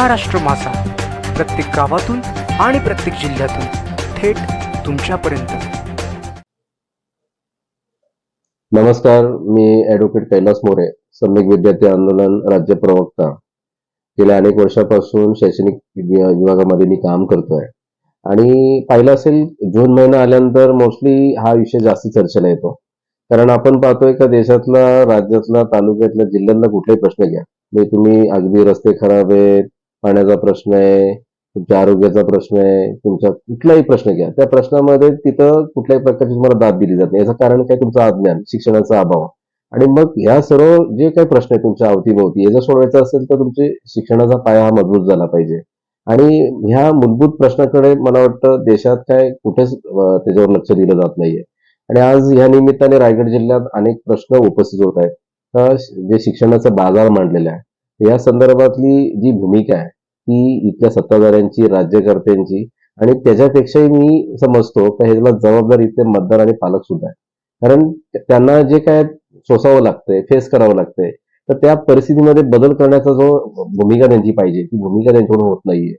महाराष्ट्र मासा. प्रत्येक गावातून आणि प्रत्येक जिल्ह्यातून थेट तुमच्यापर्यंत. नमस्कार मी ॲडव्होकेट कैलास मोरे सम्यक विद्यार्थी आंदोलन राज्य प्रवक्ता. गेल्या अनेक वर्षापासून शैक्षणिक विभागामध्ये मी काम करतोय. आणि पाहिलं असेल जून महिना आल्यानंतर मोस्टली हा विषय जास्त चर्चेला येतो. कारण आपण पाहतोय का देशातला राज्यातला तालुक्यातल्या जिल्ह्यातला कुठलाही प्रश्न घ्या. म्हणजे तुम्ही अगदी रस्ते खराब आहेत पाण्याचा प्रश्न आहे तुमच्या आरोग्याचा प्रश्न आहे तुमच्या कुठलाही प्रश्न घ्या. त्या प्रश्नामध्ये तिथं कुठल्याही प्रकारची तुम्हाला दाद दिली जात नाही. याचं कारण काय? तुमचं अज्ञान शिक्षणाचा अभाव. आणि मग ह्या सर्व जे काही प्रश्न आहे तुमच्या अवतीभोवती हे जर असेल तर तुमचे शिक्षणाचा पाया हा मजबूत झाला पाहिजे. आणि ह्या मूलभूत प्रश्नाकडे मला वाटतं देशात काय कुठेच त्याच्यावर लक्ष दिलं जात नाहीये. आणि आज ह्या निमित्ताने रायगड जिल्ह्यात अनेक प्रश्न उपस्थित होत आहेत. तर जे शिक्षणाचा बाजार मांडलेला आहे या संदर्भातली जी भूमिका आहे ती इथल्या सत्ताधाऱ्यांची राज्यकर्त्यांची आणि त्याच्यापेक्षाही मी समजतो की ह्याला जबाबदार इथले मतदार आणि पालक सुद्धा आहे कारण त्यांना जे काय सोसावं लागतंय फेस करावं लागतंय तर त्या परिस्थितीमध्ये बदल करण्याचा जो भूमिका त्यांची पाहिजे ती भूमिका त्यांच्याकडून होत नाहीये.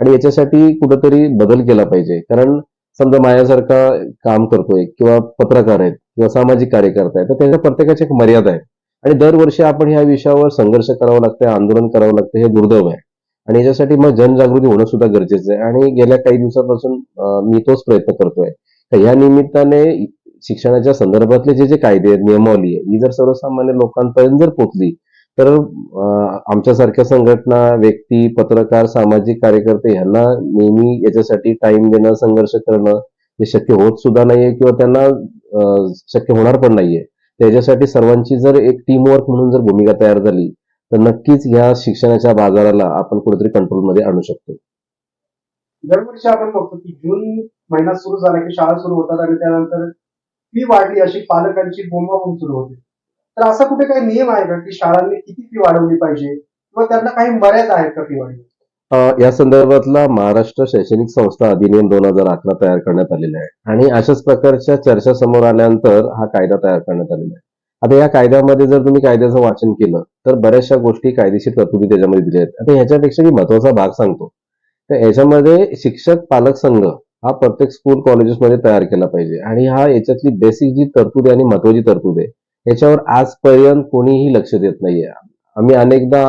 आणि याच्यासाठी कुठंतरी बदल केला पाहिजे. कारण समजा माझ्यासारखा काम करतोय किंवा पत्रकार आहेत किंवा सामाजिक कार्यकर्ता आहेत तर त्याच्या प्रत्येकाची एक मर्यादा आहे. आणि दरवर्षी आपण ह्या विषयावर संघर्ष करावं लागतं आंदोलन करावं लागतं हे दुर्दैव आहे. आणि याच्यासाठी मग जनजागृती होणं सुद्धा गरजेचं आहे. आणि गेल्या काही दिवसापासून मी तोच प्रयत्न करतोय. तर या निमित्ताने शिक्षणाच्या संदर्भातले जे जे कायदे आहेत नियमावली आहे ही जर सर्वसामान्य लोकांपर्यंत जर पोचली तर आमच्यासारख्या संघटना व्यक्ती पत्रकार सामाजिक कार्यकर्ते यांना नेहमी याच्यासाठी टाइम देणं संघर्ष करणं हे शक्य होत सुद्धा नाहीये किंवा त्यांना शक्य होणार पण नाहीये. त्याच्यासाठी सर्वांची जर एक टीमवर्क म्हणून जर भूमिका तयार झाली तर नक्कीच या शिक्षणाच्या बाजाराला आपण कुठेतरी कंट्रोलमध्ये आणू शकतो. दरवर्षी आपण बघतो की जून महिना सुरू झाला की शाळा सुरू होतात आणि त्यानंतर फी वाढली अशी पालकांची बोंबाबोंब सुरू होते. तर असा कुठे काही नियम आहे का की शाळांनी किती फी वाढवली पाहिजे? किंवा त्यांना काही मर्यादा आहेत का फी वाढली? या संदर्भातला महाराष्ट्र शैक्षणिक संस्था अधिनियम दोन हजार अकरा तयार करण्यात आलेला आहे. आणि अशाच प्रकारच्या चर्चा समोर आल्यानंतर हा कायदा तयार करण्यात आलेला आहे. आता या कायद्यामध्ये जर तुम्ही कायद्याचं वाचन केलं तर बऱ्याचशा गोष्टी कायदेशीर तरतुदी त्याच्यामध्ये दिल्या आहेत. आता ह्याच्यापेक्षा मी महत्त्वाचा भाग सांगतो. तर याच्यामध्ये शिक्षक पालक संघ हा प्रत्येक स्कूल कॉलेजेसमध्ये तयार केला पाहिजे. आणि हा याच्यातली बेसिक जी तरतूद आहे आणि महत्वाची तरतूद आहे याच्यावर आजपर्यंत कोणीही लक्ष देत नाहीये. आम्ही अनेकदा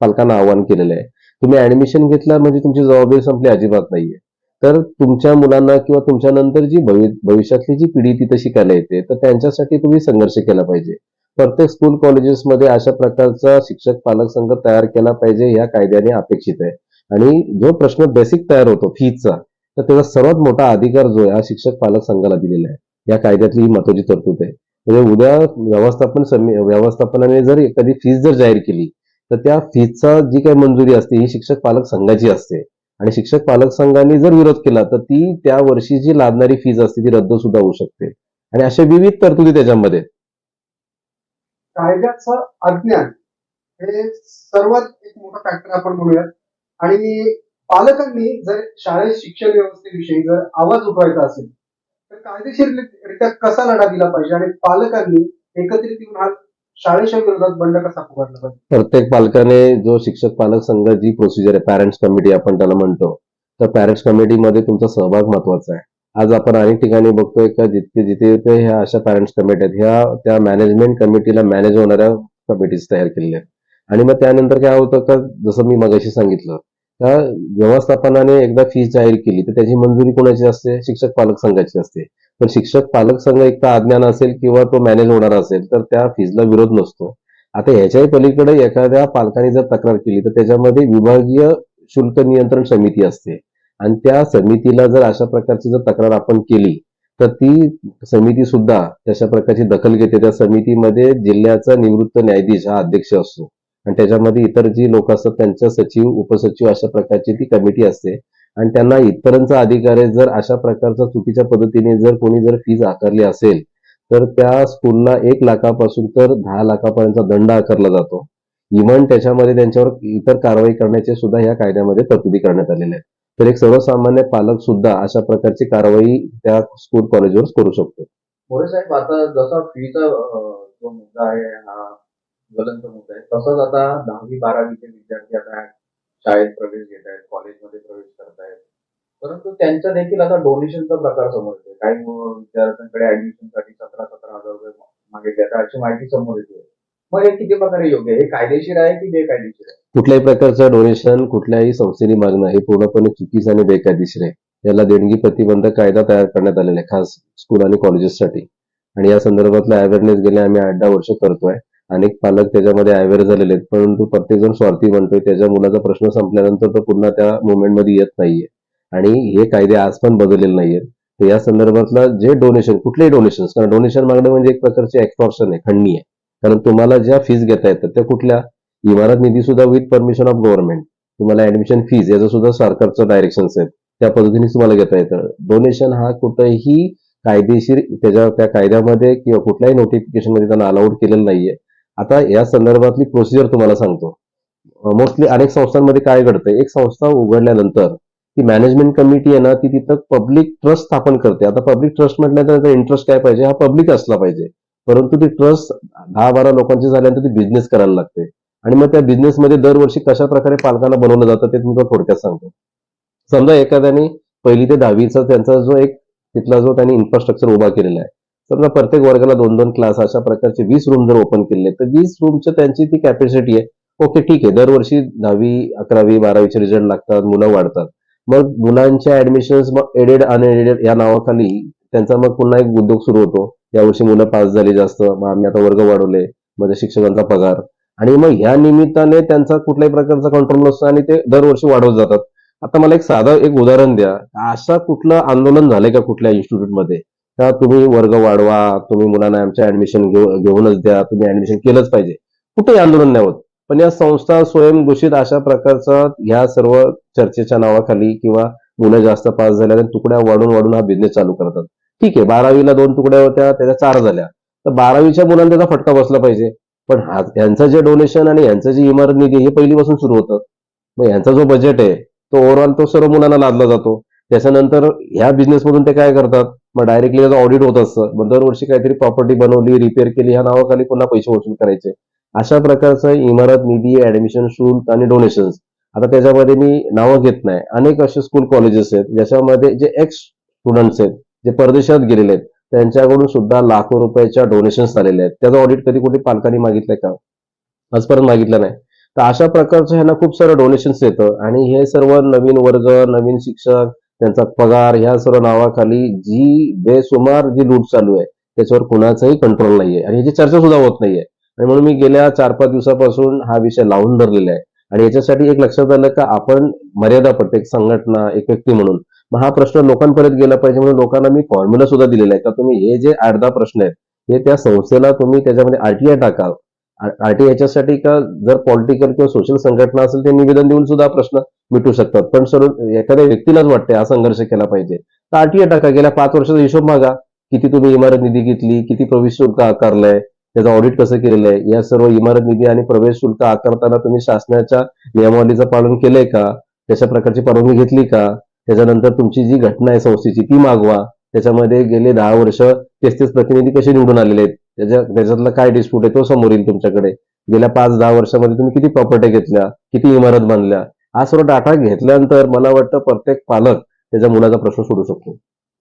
पालकांना आवाहन केलेलं आहे तुम्ही ऍडमिशन घेतला म्हणजे तुमची जबाबदारी संपली अजिबात नाहीये. तर तुमच्या मुलांना किंवा तुमच्या नंतर जी भविष्यातली जी पिढी तिथे शिकायला येते तर त्यांच्यासाठी तुम्ही संघर्ष केला पाहिजे. प्रत्येक स्कूल कॉलेजेसमध्ये अशा प्रकारचा शिक्षक पालक संघ तयार केला पाहिजे या कायद्याने अपेक्षित आहे. आणि जो प्रश्न बेसिक तयार होतो फीचा तर त्याचा सर्वात मोठा अधिकार जो आहे हा शिक्षक पालक संघाला दिलेला आहे. या कायद्यातली ही महत्वाची तरतूद आहे. म्हणजे उद्या व्यवस्थापन समी व्यवस्थापनाने जर एखादी फीस जर जाहीर केली तर त्या फीचा जी काही मंजुरी असते ही शिक्षक पालक संघाची असते. आणि शिक्षक पालक संघाने जर विरोध केला तर ती त्या वर्षी जी लादणारी फीज असते ती रद्द सुद्धा होऊ शकते. आणि अशा विविध तरतुदी त्याच्यामध्ये. कायद्याचं अज्ञान हे सर्वात एक मोठा फॅक्टर आपण म्हणूयात. आणि पालकांनी जर शाळेत शिक्षण व्यवस्थेविषयी जर आवाज उठवायचा असेल तर कायदेशीररित्या कसा लढा दिला पाहिजे? आणि पालकांनी एकत्रित येऊन हा शाळेच्या विरोधात बंड कसा पुकारला पाहिजे? प्रत्येक पालकाने जो शिक्षक पालक संघ जी प्रोसिजर आहे पॅरेंट्स कमिटी आपण त्याला म्हणतो तर पॅरेंट्स कमिटीमध्ये तुमचा सहभाग महत्त्वाचा आहे. आज आपण अनेक ठिकाणी बघतोय का जिथे जिथे जिथे ह्या अशा पॅरेंट्स कमिटी आहेत ह्या त्या मॅनेजमेंट कमिटीला मॅनेज होणाऱ्या कमिटीज तयार केलेल्या आहेत. आणि मग त्यानंतर काय होतं का जसं मी मगाशी सांगितलं त्या व्यवस्थापनाने एकदा फीस जाहीर केली तर त्याची मंजुरी कोणाची असते? शिक्षक पालक संघाची असते. पण शिक्षक पालक संघ एक तर अज्ञान असेल किंवा तो मॅनेज होणार असेल तर त्या फीजला विरोध नसतो. आता ह्याच्याही पलीकडे एखाद्या पालकाने जर तक्रार केली तर त्याच्यामध्ये विभागीय शुल्क नियंत्रण समिती असते. आणि त्या समितीला जर अशा प्रकारची जर तक्रार आपण केली तर ती समिती सुद्धा तशा प्रकारची दखल घेते. त्या समितीमध्ये जिल्ह्याचा निवृत्त न्यायाधीश हा अध्यक्ष असतो. आणि त्याच्यामध्ये इतर जी लोक असतात त्यांच्या सचिव उपसचिव अशा प्रकारची ती कमिटी असते. आणि त्यांना इतरांचा अधिकार आहे. जर अशा प्रकारचा चुकीच्या पद्धतीने जर कोणी जर फीज आकारली असेल तर त्या स्कूलला एक लाखापासून तर दहा लाखापर्यंत दंड आकारला जातो. इव्हन त्याच्यामध्ये त्यांच्यावर इतर कारवाई करण्याचे सुद्धा या कायद्यामध्ये तरतुदी करण्यात आलेल्या आहेत. तर एक सर्वसामान्य पालक सुद्धा अशा प्रकारची कारवाई त्या स्कूल कॉलेजवर करू शकतो. मोरे साहेब आता जसा फीचा जो मुद्दा आहे हा ज्वलंत मुद्दा आहे तसंच आता दहावी बारावीचे विद्यार्थी आता शाळेत प्रवेश घेत आहेत कॉलेजमध्ये प्रवेश करतायत. परंतु त्यांचा देखील आता डोनेशनचा प्रकार समोर येतोय. काही विद्यार्थ्यांकडे ऍडमिशनसाठी सतरा सतरा हजार रुपये मागितले जातात अशी माहिती समोर येते. मग हे किती प्रकारे योग्य आहे? हे कायदेशीर आहे की बेकायदेशीर आहे? कुठल्याही प्रकारचं डोनेशन कुठल्याही संस्थेने मागणं हे पूर्णपणे चुकीचं आणि बेकायदेशीर आहे. याला देणगी प्रतिबंध कायदा तयार करण्यात आलेला आहे खास स्कूल आणि कॉलेजेससाठी आणि या संदर्भातला अवेअरनेस गेले आम्ही आठ दहा वर्ष करतोय. अनेक पालक त्याच्यामध्ये अवेअर झालेले आहेत. परंतु प्रत्येक जण स्वार्थी म्हणतोय त्याच्या मुलाचा प्रश्न संपल्यानंतर तो पुन्हा त्या मुवमेंटमध्ये येत नाहीये. आणि हे कायदे आज पण बदललेले नाहीयेत. तर या संदर्भातला जे डोनेशन कुठलेही डोनेशन कारण डोनेशन मागणं म्हणजे एक प्रकारचे एक्सटॉर्शन आहे खंडणी आहे. कारण तुम्हाला ज्या फीज घेता येतात त्या कुठल्या? इमारत निधी सुद्धा विथ परमिशन ऑफ गव्हर्नमेंट तुम्हाला ऍडमिशन फीज याचं सुद्धा सरकारचं डायरेक्शन्स आहेत. त्या पद्धतीने तुम्हाला घेता येतं. डोनेशन हा कुठेही कायदेशीर त्याच्या त्या कायद्यामध्ये किंवा कुठल्याही नोटिफिकेशनमध्ये त्यांना अलाउड केलेलं नाहीये. आता या संदर्भातली प्रोसिजर तुम्हाला सांगतो. मोस्टली अनेक संस्थांमध्ये काय घडतंय? एक संस्था उघडल्यानंतर ती मॅनेजमेंट कमिटी आहे ना ती तिथं पब्लिक ट्रस्ट स्थापन करते. आता पब्लिक ट्रस्ट म्हटल्यानंतर इंटरेस्ट काय पाहिजे? हा पब्लिक असला पाहिजे. परंतु ती ट्रस्ट दहा बारा लोकांची झाल्यानंतर ती बिझनेस करायला लागते. आणि मग त्या बिझनेसमध्ये दरवर्षी कशा प्रकारे पालकांना बनवलं जातं ते तुम्हाला थोडक्यात सांगतो. समजा एखाद्याने पहिली ते दहावीचा त्यांचा जो एक तिथला जो त्यांनी इन्फ्रास्ट्रक्चर उभा केलेला आहे. समजा प्रत्येक वर्गाला दोन दोन क्लास अशा प्रकारचे वीस रूम जर ओपन केले तर वीस रूमचं त्यांची ती कॅपॅसिटी आहे. ओके ठीक आहे. दरवर्षी दहावी अकरावी बारावीचे रिझल्ट लागतात मुलं वाढतात. मग मुलांच्या ऍडमिशन्स मग एडेड अनएडेड या नावाखाली त्यांचा मग पुन्हा एक उद्योग सुरू होतो. यावर्षी मुलं पास झाली जास्त. मग आम्ही आता वर्ग वाढवले. म्हणजे शिक्षकांचा पगार. आणि मग ह्या निमित्ताने त्यांचा कुठल्याही प्रकारचा कंट्रोल नसतो आणि ते दरवर्षी वाढवत जातात. आता मला एक साधं एक उदाहरण द्या. असं कुठलं आंदोलन झालंय का कुठल्या इन्स्टिट्यूटमध्ये का तुम्ही वर्ग वाढवा तुम्ही मुलांना आमच्या ऍडमिशन घेऊनच द्या तुम्ही ऍडमिशन केलंच पाहिजे. कुठेही आंदोलन नाही होत. पण या संस्था स्वयंघोषित अशा प्रकारचा ह्या सर्व चर्चेच्या नावाखाली किंवा मुलं जास्त पास झाल्या तुकड्या वाढून वाढून हा बिझनेस चालू करतात. ठीक आहे बारावीला दोन तुकड्या होत्या त्याच्या चार झाल्या. तर बारावीच्या मुलांना त्याचा फटका बसला पाहिजे. पण हा यांचं जे डोनेशन आणि यांचं जे इमारत निधी हे पहिलीपासून सुरू होतं. मग यांचा जो बजेट आहे तो ओव्हरऑल तो सर्व मुलांना लादला जातो. त्याच्यानंतर ह्या बिझनेसमधून ते काय करतात? मग डायरेक्टली त्याचं ऑडिट होत असतं. मग दरवर्षी काहीतरी प्रॉपर्टी बनवली रिपेअर केली ह्या नावाखाली पुन्हा पैसे वसूल करायचे. अशा प्रकारचं इमारत निधी ऍडमिशन शुल्क आणि डोनेशन्स आता त्याच्यामध्ये मी नावं घेत नाही. अनेक असे स्कूल कॉलेजेस आहेत ज्याच्यामध्ये जे एक्स स्टुडंट्स आहेत जे परदेशात गेलेले आहेत त्यांच्याकडून सुद्धा लाखो रुपयाच्या डोनेशन्स आलेले आहेत. त्याचं ऑडिट कधी कुठे पालकांनी मागितलंय का? आजपर्यंत मागितलं नाही. तर अशा प्रकारचं ह्यांना खूप सारं डोनेशन्स येतं. आणि हे सर्व नवीन वर्ग नवीन शिक्षक त्यांचा पगार ह्या सर्व नावाखाली जी बेसुमार जी लूट चालू आहे त्याच्यावर कुणाचाही कंट्रोल नाहीये. आणि याची चर्चा सुद्धा होत नाहीये. आणि म्हणून मी गेल्या चार पाच दिवसापासून हा विषय लावून धरलेला आहे. आणि याच्यासाठी एक लक्षात आलं का आपण मर्यादा पडते एक संघटना एक व्यक्ती म्हणून मग हा प्रश्न लोकांपर्यंत गेला पाहिजे म्हणून लोकांना मी फॉर्म्युला सुद्धा दिलेला आहे. का तुम्ही हे जे आठ दहा प्रश्न आहेत हे त्या संस्थेला तुम्ही त्याच्यामध्ये आरटीआय टाका आरटी याच्यासाठी का जर पॉलिटिकल किंवा सोशल संघटना असेल ते निवेदन देऊन सुद्धा प्रश्न मिटू शकतात. पण सर एखाद्या व्यक्तीलाच वाटते हा संघर्ष केला पाहिजे. तर आरटी टाका गेल्या पाच वर्षाचा हिशोब मागा. किती तुम्ही इमारत निधी घेतली किती प्रवेश शुल्क आकारलंय त्याचं ऑडिट कसं केलेलं आहे या सर्व इमारत निधी आणि प्रवेश शुल्क आकारताना तुम्ही शासनाच्या नियमावलीचं पालन केलंय का? त्याच्या प्रकारची परवानगी घेतली का? त्याच्यानंतर तुमची जी घटना आहे संस्थेची ती मागवा. त्याच्यामध्ये गेले दहा वर्ष तेच तेच प्रतिनिधी कसे निवडून आलेले आहेत? त्याच्या त्याच्यातला काय डिस्प्यूट आहे तो समोर येईल तुमच्याकडे. गेल्या पाच दहा वर्षामध्ये तुम्ही किती प्रॉपर्टी घेतल्या किती इमारत बांधल्या हा सर्व डाटा घेतल्यानंतर मला वाटतं प्रत्येक पालक त्याच्या मुलाचा प्रश्न सोडू शकतो.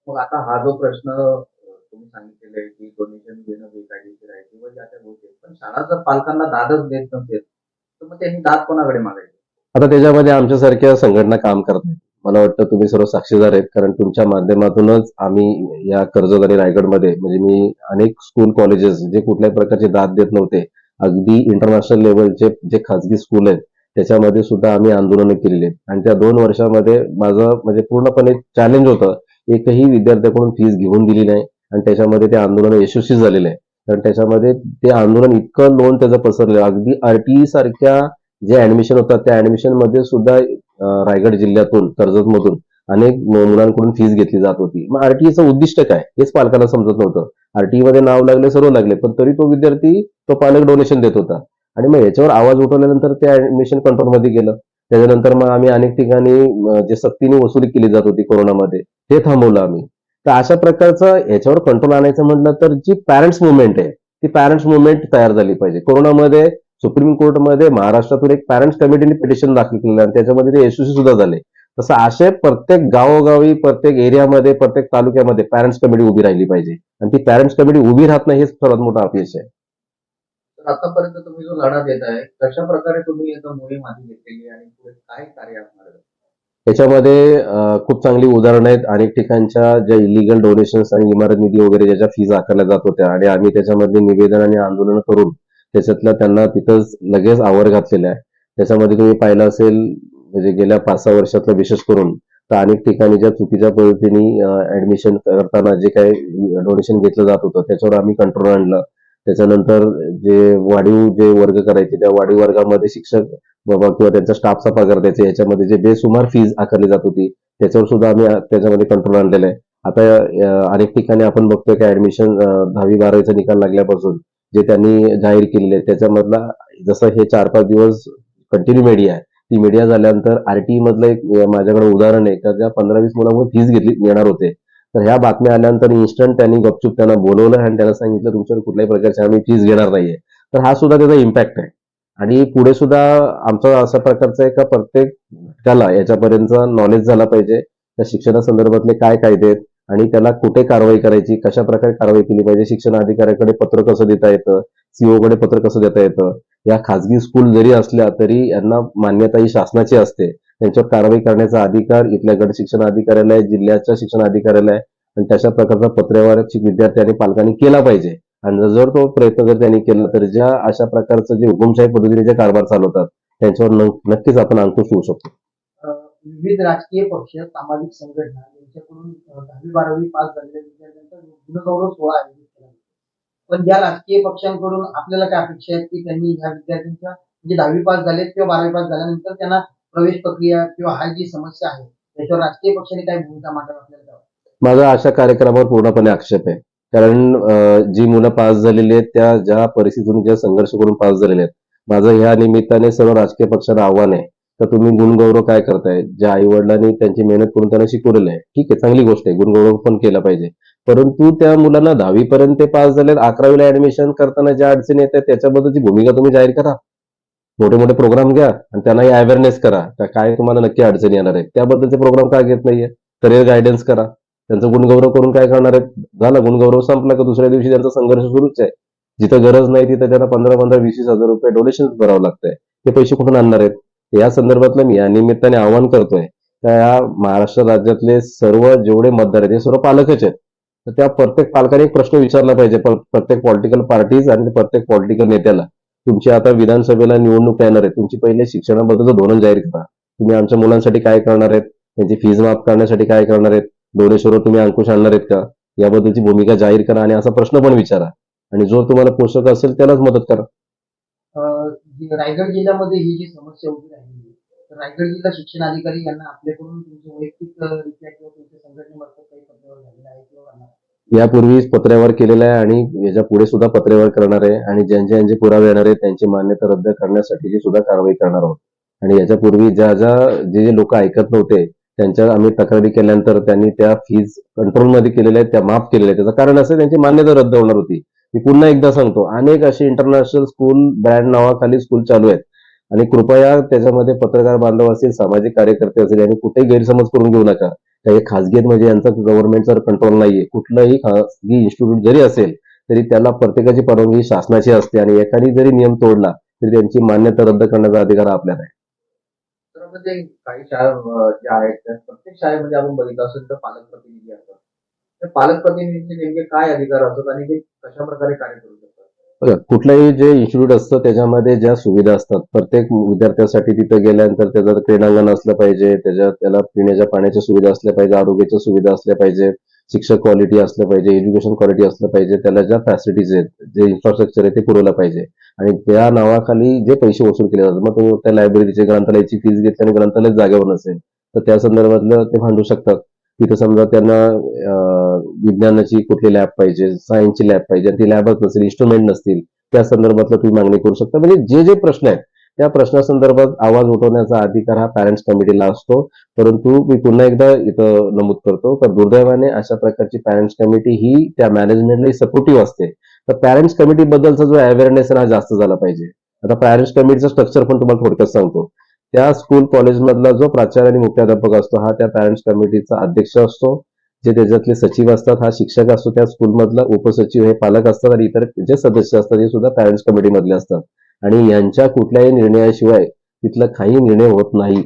मग आता हा जो प्रश्न तुम्ही सांगितलेला आहे की डोनेशन घेणं बेकायदेशीर आहे किंवा ज्या त्या गोष्टी. पण शाळा जर पालकांना दादच देत नसेल तर मग त्यांनी दाद कोणाकडे मागायचे? आता त्याच्यामध्ये आमच्यासारख्या संघटना काम करतात मला वाटतं तुम्ही सर्व साक्षीदार आहेत कारण तुमच्या माध्यमातूनच आम्ही या कर्जत आणि रायगडमध्ये म्हणजे मी अनेक स्कूल कॉलेजेस जे कुठल्याही प्रकारचे दाद देत नव्हते अगदी इंटरनॅशनल लेवलचे जे खाजगी स्कूल आहेत त्याच्यामध्ये सुद्धा आम्ही आंदोलनं केलेली आहेत. आणि त्या दोन वर्षामध्ये माझं म्हणजे पूर्णपणे चॅलेंज होतं एकही विद्यार्थ्याकडून फीस घेऊन दिली नाही आणि त्याच्यामध्ये ते आंदोलन यशस्वी झालेलं आहे. कारण त्याच्यामध्ये ते आंदोलन इतकं लोन त्याचं पसरलं अगदी आरटीई सारख्या जे ऍडमिशन होतात त्या ऍडमिशनमध्ये सुद्धा रायगड जिल्ह्यातून कर्जतमधून अनेक मुलांकडून फीस घेतली जात होती. मग आरटीईचं उद्दिष्ट काय? हेच पालकांना समजत नव्हतं. आरटीई मध्ये नाव लागले सर्व लागले पण तरी तो विद्यार्थी तो पालक डोनेशन देत होता. आणि मग याच्यावर आवाज उठवल्यानंतर ते ऍडमिशन कंट्रोलमध्ये गेलं. त्याच्यानंतर मग आम्ही अनेक ठिकाणी जे सक्तीने वसुली केली जात होती कोरोनामध्ये ते थांबवलं आम्ही. तर अशा प्रकारचं याच्यावर कंट्रोल आणायचं म्हटलं तर जी पॅरेंट्स मुवमेंट आहे ती पॅरेंट्स मुवमेंट तयार झाली पाहिजे. कोरोनामध्ये सुप्रीम कोर्टमध्ये महाराष्ट्रातून एक पॅरेंट्स कमिटीने पिटिशन दाखल केलेलं आणि त्याच्यामध्ये ते यशस्वी सुद्धा झाले. तसं असे प्रत्येक गावोगावी प्रत्येक एरियामध्ये प्रत्येक तालुक्यामध्ये पॅरेंट्स कमिटी उभी राहिली पाहिजे. आणि ती पॅरेंट्स कमिटी उभी राहत नाही हेच सर्वात मोठं अपयश आहे. तर आतापर्यंत तुम्ही जो लढा देत आहे कशा प्रकारे तुम्ही मोहीम हाती घेतलेली आणि पुढे काय कार्य असणार त्याच्यामध्ये खूप चांगली उदाहरणं आहेत. अनेक ठिकाणच्या ज्या इलिगल डोनेशन्स आणि इमारत निधी वगैरे ज्याच्या फीज आकारल्या जात होत्या. आणि आम्ही त्याच्यामधले निवेदन आणि आंदोलन करून त्याच्यातल्या त्यांना तिथंच लगेच आवर घातलेला आहे. त्याच्यामध्ये तुम्ही पाहिलं असेल म्हणजे गेल्या पाच सहा वर्षातलं विशेष करून तर अनेक ठिकाणी ज्या चुकीच्या पद्धतीने ऍडमिशन करताना जे काही डोनेशन घेतलं जात होतं त्याच्यावर आम्ही कंट्रोल आणलं. त्याच्यानंतर जे वाढीव जे वर्ग करायचे त्या वाढीव वर्गामध्ये शिक्षक बाबा किंवा त्यांचा स्टाफचा पगार द्यायचे याच्यामध्ये जे बेसुमार फीज आकारली जात होती त्याच्यावर सुद्धा आम्ही त्याच्यामध्ये कंट्रोल आणलेला आहे. आता अनेक ठिकाणी आपण बघतोय की ऍडमिशन दहावी बारावीचा निकाल लागल्यापासून जे त्यांनी जाहीर केलेले त्याच्यामधला जसं हे चार पाच दिवस कंटिन्यू मीडिया आहे. ती मीडिया झाल्यानंतर आरटीई मधलं एक माझ्याकडे उदाहरण आहे. का ज्या पंधरा वीस मुलांवर फीज घेतली येणार होते. तर ह्या बातम्या आल्यानंतर इन्स्टंट त्यांनी गपचूप त्यांना बोलवलं आणि त्यांना सांगितलं तुमच्यावर कुठल्याही प्रकारची आम्ही फीज घेणार नाहीये. तर हा सुद्धा त्याचा इम्पॅक्ट आहे. आणि पुढे सुद्धा आमचा असा प्रकारचा आहे का प्रत्येक घटकाला याच्यापर्यंत नॉलेज झाला पाहिजे. त्या शिक्षणासंदर्भातले काय कायदे आहेत आणि त्याला कुठे कारवाई करायची कशा प्रकारे कारवाई केली पाहिजे शिक्षण अधिकाऱ्याकडे पत्र कसं देता येतं सीओ कडे पत्र कसं देता येतं या खाजगी स्कूल जरी असल्या तरी यांना मान्यता ही शासनाची असते. त्यांच्यावर कारवाई करण्याचा अधिकार इथल्या गट शिक्षण अधिकाऱ्याला आहे जिल्ह्याच्या शिक्षण अधिकाऱ्याला आहे आणि तशा प्रकारचा पत्रव्यवहार विद्यार्थी आणि पालकांनी केला पाहिजे. आणि जर तो प्रयत्न जर त्यांनी केला तर ज्या अशा प्रकारचं जे हुकुमशाही पद्धतीने जे कारभार चालवतात त्यांच्यावर नक्कीच आपण अंकुश होऊ शकतो. विविध राजकीय पक्ष सामाजिक संघटना त्यांच्याकडून दहावी बारावी पास झालेल्या विद्यार्थ्यांचा गुणगौरव सोहळा आयोजित केला पण ज्या राजकीय पक्षांकडून आपल्याला काय अपेक्षा आहेत की त्यांनी ह्या विद्यार्थ्यांच्या म्हणजे दहावी पास झालेत किंवा बारावी पास झाल्यानंतर त्यांना प्रवेश प्रक्रिया किंवा हा जी समस्या आहे त्याच्यावर राजकीय पक्षाने काय भूमिका मांडावी आपल्याला माझा अशा कार्यक्रमावर पूर्णपणे आक्षेप आहे. कारण जी मुलं पास झालेली आहेत त्या ज्या परिस्थितीतून ज्या संघर्ष करून पास झालेले आहेत माझं ह्या निमित्ताने सर्व राजकीय पक्षांना आव्हान आहे तर तुम्ही गुणगौरव काय करताय? ज्या आई वडिलांनी त्यांची मेहनत करून त्यांना शिकवलेलं आहे. ठीक आहे चांगली गोष्ट आहे. गुणगौरव पण केला पाहिजे. परंतु त्या मुलांना दहावी पर्यंत ते पास झाले अकरावीला ऍडमिशन करताना ज्या अडचणी येत आहेत त्याच्याबद्दलची भूमिका तुम्ही जाहीर करा. मोठे मोठे प्रोग्राम घ्या आणि त्यांना अवेअरनेस करा. का काय तुम्हाला नक्की अडचणी येणार आहेत? त्याबद्दलचे प्रोग्राम का घेत नाहीये? करिअर गायडन्स करा. त्यांचं गुणगौरव करून काय करणार आहेत? झाला गुणगौरव संपला का दुसऱ्या दिवशी त्यांचा संघर्ष सुरूच आहे. जिथं गरज नाही तिथं त्यांना पंधरा पंधरा वीस हजार रुपये डोनेशन भरावं लागतंय. ते पैसे कुठून आणणार आहेत? या संदर्भातलं मी या निमित्ताने आवाहन करतोय त्या या महाराष्ट्र राज्यातले सर्व जेवढे मतदार आहेत हे सर्व पालकच आहेत. तर त्या प्रत्येक पालकाने एक प्रश्न विचारला पाहिजे प्रत्येक पॉलिटिकल पार्टीज आणि प्रत्येक पॉलिटिकल नेत्याला. तुमची आता विधानसभेला निवडणूक येणार आहे तुमची पहिले शिक्षणाबद्दलचं धोरण जाहीर करा. तुम्ही आमच्या मुलांसाठी काय करणार आहेत त्यांची फीज माफ करण्यासाठी काय करणार आहेत डोनेशनवर तुम्ही अंकुश आणणार आहेत का? याबद्दलची भूमिका जाहीर करा आणि असा प्रश्न पण विचारा. आणि जो तुम्हाला पोषक असेल त्यालाच मदत करा. रायगड जिल्ह्यामध्ये ही जी समस्या उभी आहे, रायगड जिल्हा शिक्षण अधिकारी यांना आपल्याकडून तुमच्या वैयक्तिक रित्या किंवा तुमच्या संघटनेमार्फत काही पत्रावर झालेलं आहे किंवा करणार आहे? यापूर्वी पत्र्यावर केलेला आहे आणि याच्यापुढे सुद्धा पत्र्यावर करणार आहे आणि ज्यांचे ज्यांचे पुरावे येणार आहेत त्यांची मान्यता रद्द करण्यासाठीची सुद्धा कारवाई करणार आहोत. आणि याच्यापूर्वी ज्या ज्या जे जे लोक ऐकत नव्हते त्यांच्या आम्ही तक्रारी केल्यानंतर त्यांनी त्या फीज कंट्रोलमध्ये केलेल्या आहेत त्या माफ केलेल्या आहेत. त्याचं कारण असं त्यांची मान्यता रद्द होणार होती. मी पुन्हा एकदा सांगतो अनेक अशी इंटरनॅशनल स्कूल ब्रँड नावाखाली स्कूल चालू आहेत. आणि कृपया त्याच्यामध्ये पत्रकार बांधव असतील सामाजिक कार्यकर्ते असतील यांनी कुठेही गैरसमज करून घेऊ नका. हे खासगीत म्हणजे यांचा गव्हर्नमेंटचा कंट्रोल नाहीये. कुठलंही खासगी इन्स्टिट्यूट जरी असेल तरी त्याला प्रत्येकाची परवानगी शासनाची असते आणि एखादी जरी नियम तोडला तरी त्यांची मान्यता रद्द करण्याचा अधिकार आपल्याला आहे. तर काही शाळा ज्या आहेत प्रत्येक शाळेमध्ये आपण बघितलं असेल तर पालक प्रतिनिधी असतात. त्या पालक प्रतिनिधीचे नेमके काय अधिकार असतात आणि ते कशा प्रकारे कार्य करू कुठलंही जे इन्स्टिट्यूट असतं त्याच्यामध्ये ज्या सुविधा असतात प्रत्येक विद्यार्थ्यासाठी तिथं गेल्यानंतर त्याचं क्रीडांगण असलं पाहिजे त्याच्यात त्याला पिण्याच्या पाण्याच्या सुविधा असल्या पाहिजे आरोग्याच्या सुविधा असल्या पाहिजे शिक्षक क्वालिटी असलं पाहिजे एज्युकेशन क्वालिटी असलं पाहिजे त्याला ज्या फॅसिलिटीज आहेत जे इन्फ्रास्ट्रक्चर आहे ते पुरवलं पाहिजे. आणि त्या नावाखाली जे पैसे वसूल केले जातात मग तो त्या लायब्ररीचे ग्रंथालयाची फीज घेतली आणि ग्रंथालय जागेवर नसेल तर त्या संदर्भातलं ते भांडू शकतात. तिथं समजा त्यांना विज्ञानाची कुठली लॅब पाहिजे सायन्सची लॅब पाहिजे ती लॅबच नसेल इन्स्ट्रुमेंट नसतील त्या संदर्भातलं तुम्ही मागणी करू शकता. म्हणजे जे जे प्रश्न आहेत त्या प्रश्नासंदर्भात आवाज उठवण्याचा अधिकार हा पॅरेंट्स कमिटीला असतो. परंतु मी पुन्हा एकदा इथं नमूद करतो तर दुर्दैवाने अशा प्रकारची पॅरेंट्स कमिटी ही त्या मॅनेजमेंटला सपोर्टिव्ह असते. तर पॅरेंट्स कमिटी बद्दलचा जो अवेअरनेस हा जास्त झाला पाहिजे. आता पॅरेंट्स कमिटीचं स्ट्रक्चर पण तुम्हाला थोडक्यात सांगतो. त्या स्कूल कॉलेजमधला जो प्राचार्य आणि मुख्याध्यापक असतो हा त्या पॅरेंट्स कमिटीचा अध्यक्ष असतो. जे त्याच्यातले सचिव असतात हा शिक्षक असतो त्या स्कूलमधला उपसचिव हे पालक असतात आणि इतर जे सदस्य असतात हे सुद्धा पॅरेंट्स कमिटीमधले असतात. आणि यांच्या कुठल्याही निर्णयाशिवाय तिथला काही निर्णय होत नाही.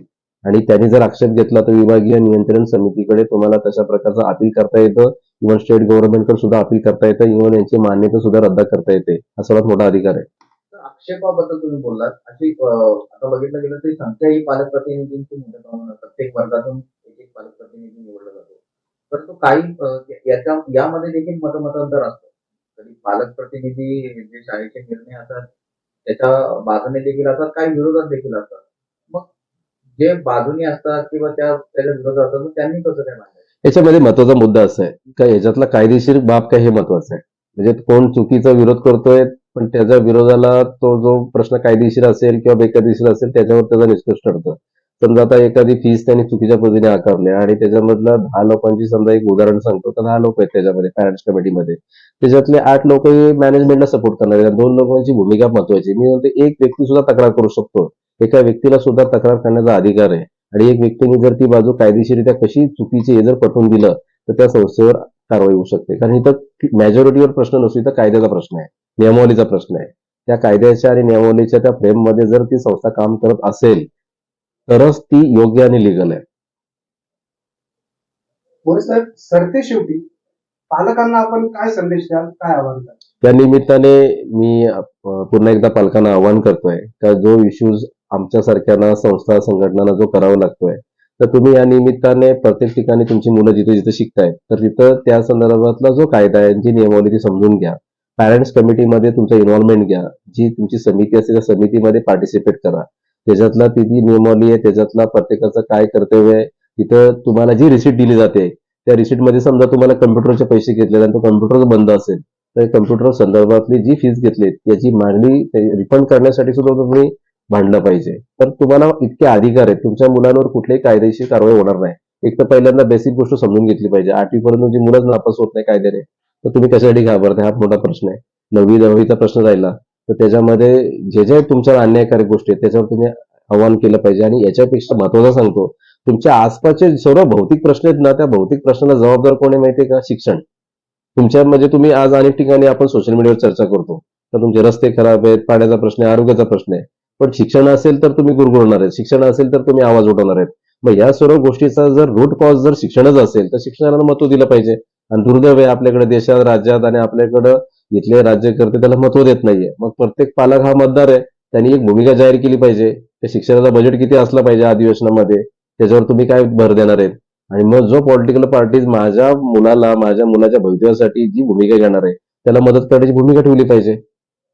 आणि त्यांनी जर आक्षेप घेतला तर विभागीय नियंत्रण समितीकडे तुम्हाला तशा प्रकारचं अपील करता येतं. इव्हन स्टेट गव्हर्नमेंटकडे सुद्धा अपील करता येतं. इव्हन यांची मान्यता सुद्धा रद्द करता येते. हा सर्वात मोठा अधिकार आहे. आक्षेपाबद्दल तुम्ही बोललात. अशी आता बघितलं गेलं तरी संख्या ही पालकप्रतिनिधींची मोठ्या प्रमाणात प्रत्येक वर्गातून एक एक पालकप्रतिनिधी निवडला जातो. परंतु काही याच्या यामध्ये देखील मतमतांतर असतं. कधी पालकप्रतिनिधी जे शाळेचे निर्णय असतात त्याच्या बाजूने देखील असतात काही विरोधात देखील असतात. मग जे बाजूने असतात किंवा त्या त्याच्या विरोधात असतात मग त्यांनी कसं काय मांडायचं? याच्यामध्ये महत्त्वाचा मुद्दा असा आहे. का याच्यातला कायदेशीर बाब काय हे महत्वाचं आहे? म्हणजे कोण चुकीचा विरोध करतोय पण त्याच्या विरोधाला तो जो प्रश्न कायदेशीर असेल किंवा बेकायदेशीर असेल त्याच्यावर त्याचा निष्कर्ष ठरतो. समजा आता एखादी फीस त्यांनी चुकीच्या पद्धतीने आकारली आणि त्याच्यामधलं दहा लोकांची समजा एक उदाहरण सांगतो तर दहा लोक आहेत त्याच्यामध्ये पॅरेंट्स कमिटीमध्ये त्याच्यातले आठ लोक हे मॅनेजमेंटला सपोर्ट करणार दोन लोकांची भूमिका महत्वाची मी म्हणतो एक व्यक्ती सुद्धा तक्रार करू शकतो. एका व्यक्तीला सुद्धा तक्रार करण्याचा अधिकार आहे. आणि एक व्यक्तीने जर ती बाजू कायदेशीरित्या कशी चुकीची हे जर पटवून दिलं तर त्या संस्थेवर कारवाई होऊ शकते. कारण इथं मेजॉरिटीवर प्रश्न नसतो इथं कायद्याचा प्रश्न आहे. नियमावलीचा प्रश्न आहे. त्या कायद्याच्या आणि नियमावलीच्या त्या फ्रेममध्ये जर ती संस्था काम करत असेल तरच ती योग्य आणि लिगल आहे. मोरे साहेब सरते शेवटी पालकांना आपण काय संदेश द्याल काय आव्हान द्याल? त्या निमित्ताने मी पुन्हा एकदा पालकांना आवाहन करतोय का जो इश्यूज आमच्यासारख्यांना संस्था संघटनांना जो करावा लागतोय तर तुम्ही या निमित्ताने प्रत्येक ठिकाणी तुमची मुलं जिथे जिथे शिकतायत तर तिथं त्या संदर्भातला जो कायदा आहे जी नियमावली ती समजून घ्या. पॅरेंट्स कमिटीमध्ये तुमचं इन्व्हॉल्वमेंट घ्या. जी तुमची समिती असते त्या समितीमध्ये पार्टिसिपेट करा. त्याच्यातला ती जी नियमावली आहे त्याच्यातला प्रत्येकाचं काय कर्तव्य आहे तिथं तुम्हाला जी रिसिट दिली जाते त्या रिसिटमध्ये समजा तुम्हाला कम्प्युटरचे पैसे घेतले आणि तो कम्प्युटर बंद असेल तर कम्प्युटर संदर्भातली जी फीस घेतली याची मागणी रिफंड करण्यासाठी सुद्धा तुम्ही भांडलं पाहिजे. तर तुम्हाला इतके अधिकार आहेत. तुमच्या मुलांवर कुठलीही कायदेशीर कारवाई होणार नाही. एक तर पहिल्यांदा बेसिक गोष्ट समजून घेतली पाहिजे. आठवीपर्यंत जी मुलंच नापास होत नाही कायद्याने तर तुम्ही कशासाठी घाबरता हा मोठा प्रश्न आहे. नववी दहावीचा प्रश्न राहिला तर त्याच्यामध्ये जे जे तुमच्यावर अन्यायकारक गोष्टी आहेत त्याच्यावर तुम्ही आव्हान केलं पाहिजे. आणि याच्यापेक्षा महत्त्वाचा सांगतो तुमच्या आसपासचे सर्व भौतिक प्रश्न आहेत ना त्या भौतिक प्रश्नाला जबाबदार कोण आहे माहितीये का? शिक्षण. तुमच्या म्हणजे तुम्ही आज अनेक ठिकाणी आपण सोशल मीडियावर चर्चा करतो. तर तुमचे रस्ते खराब आहेत पाण्याचा प्रश्न आहे आरोग्याचा प्रश्न आहे. पण शिक्षण असेल तर तुम्ही गुरगुरणार आहेत. शिक्षण असेल तर तुम्ही आवाज उठवणार आहेत. मग या सर्व गोष्टीचा जर रूट कॉज जर शिक्षणच असेल तर शिक्षणाला महत्त्व दिलं पाहिजे. आणि दुर्दैव आहे आपल्याकडे देशात राज्यात आणि आपल्याकडं इथले राज्यकर्ते त्याला महत्त्व देत नाहीये. मग प्रत्येक पालक हा मतदार आहे त्यांनी एक भूमिका जाहीर केली पाहिजे. त्या शिक्षणाचा बजेट किती असला पाहिजे अधिवेशनामध्ये त्याच्यावर तुम्ही काय भर देणार आहेत? आणि मग जो पॉलिटिकल पार्टीज माझ्या मुलाला माझ्या मुलाच्या भवितव्यासाठी जी भूमिका घेणार आहे त्याला मदत करण्याची भूमिका ठेवली पाहिजे.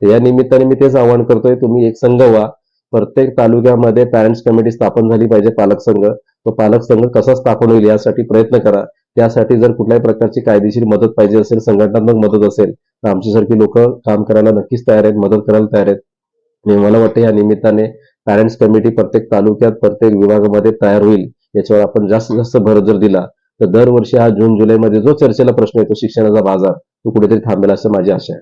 या निमित्ताने मी तेच आवाहन करतोय तुम्ही एक संघ व्हा. प्रत्येक तालुक्यामध्ये पॅरेंट्स कमिटी स्थापन झाली पाहिजे पालक संघ. तो पालक संघ कसा स्थापन होईल यासाठी प्रयत्न करा. त्यासाठी जर कुठल्याही प्रकारची कायदेशीर मदत पाहिजे असेल संघटनात्मक मदत असेल तर आमच्यासारखी लोक काम करायला नक्कीच तयार आहेत मदत करायला तयार आहेत. आणि मला वाटतं या निमित्ताने पॅरेंट्स कमिटी प्रत्येक तालुक्यात प्रत्येक विभागामध्ये तयार होईल याच्यावर आपण जास्तीत जास्त भर जर दिला तर दरवर्षी हा जून जुलैमध्ये जो चर्चेला प्रश्न येतो शिक्षणाचा बाजार तो कुठेतरी थांबेल असं माझी आशा आहे.